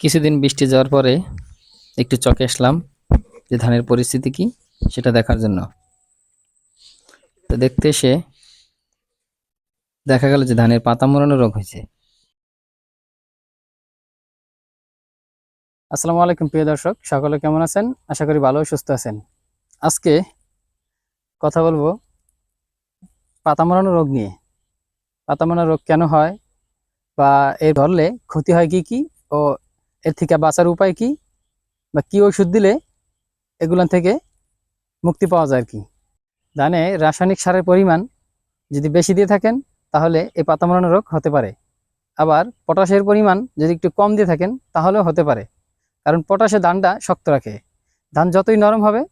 কিছুদিন বৃষ্টি যাওয়ার পরে একটু চকে আসলাম যে ধানের পরিস্থিতি কি সেটা দেখার জন্য। তো দেখতে এসে দেখা গেল যে ধানের পাতা মোড়ানো রোগ হয়েছে। আসসালামু আলাইকুম, প্রিয় দর্শক। সকলে কেমন আছেন? আশা করি ভালো সুস্থ আছেন। আজকে কথা বলব পাতা মোড়ানো রোগ নিয়ে। পাতা মোড়ানো রোগ কেন হয়? বা এর ধরলে ক্ষতি হয় কি কি? ও এর থেকে বাঁচার উপায় কি? বা কী ওষুধ দিলে এগুলান থেকে মুক্তি পাওয়া যায় আর কি? ধানে রাসায়নিক সারের পরিমাণ যদি বেশি দিয়ে থাকেন, তাহলে এই পাতা মোড়ানো রোগ হতে পারে। আবার পটাশের পরিমাণ যদি একটু কম দিয়ে থাকেন, তাহলেও হতে পারে। কারণ পটাশে ধানটা শক্ত রাখে। ধান যতই নরম হবে,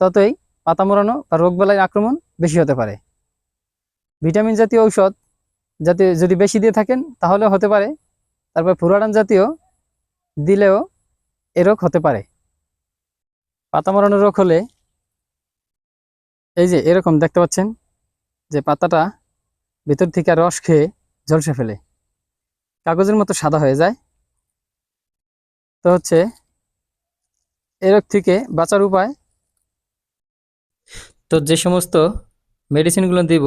ততই পাতা মোড়ানো বা রোগবালাই আক্রমণ বেশি হতে পারে। ভিটামিন জাতীয় ঔষধ যাতে যদি বেশি দিয়ে থাকেন, তাহলে হতে পারে। তারপর ফুরাডান জাতীয় দিলেও এ রোগ হতে পারে। পাতা মরানো রোগ হলে এই যে এরকম দেখতে পাচ্ছেন যে পাতাটা ভিতর থেকে রস খেয়ে ঝলসে ফেলে। কাগজের মতো সাদা হয়ে যায়। তো হচ্ছে এ রোগ থেকে বাঁচার উপায় তো যে সমস্ত মেডিসিনগুলো দিব,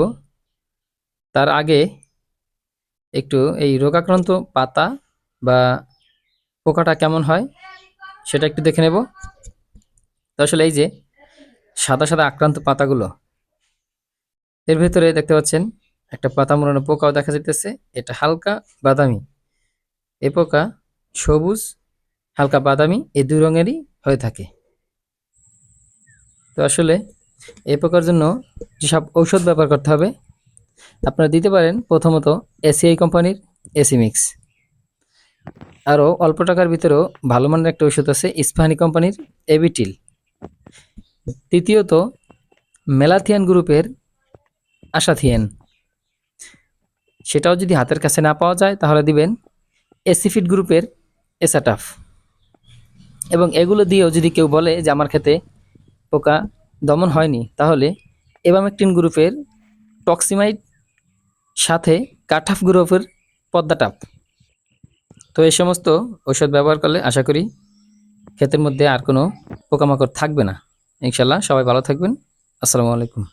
তার আগে একটু এই রোগাক্রান্ত পাতা বা পোকাটা কেমন হয় সেটা একটু দেখে নেব। তো আসলে এই যে সাদা সাদা আক্রান্ত পাতাগুলো, এর ভেতরে দেখতে পাচ্ছেন একটা পাতা মোড়ানো পোকাও দেখা যাইতেছে। এটা হালকা বাদামি। এ পোকা সবুজ, হালকা বাদামি, এই দুই রঙেরই হয়ে থাকে। তো আসলে এই পোকার জন্য যেসব ঔষধ ব্যবহার করতে হবে আপনারা দিতে পারেন প্রথমত এসিআই কোম্পানির এসি মিক্স। আরও অল্প টাকার ভিতরেও ভালো মানের একটা ওষুধ আছে ইস্পাহানি কোম্পানির এবিটিল। তৃতীয়ত মেলাথিয়ান গ্রুপের আশাথিয়ান। সেটাও যদি হাতের কাছে না পাওয়া যায় তাহলে দিবেন এসিফিট গ্রুপের এসাটাফ। এবং এগুলো দিয়েও যদি কেউ বলে যে আমার ক্ষেতে পোকা দমন হয়নি তাহলে এবামেকটিন গ্রুপের টক্সিমাইড সাথে কাঠাফ গ্রুপের পদ্মাটাপ তো এই সমস্ত ঔষধ ব্যবহার করলে আশা করি ক্ষেতের মধ্যে আর কোনো পোকামাকড় থাকবে না। ইনশাল্লাহ সবাই ভালো থাকবেন। আসসালামু আলাইকুম।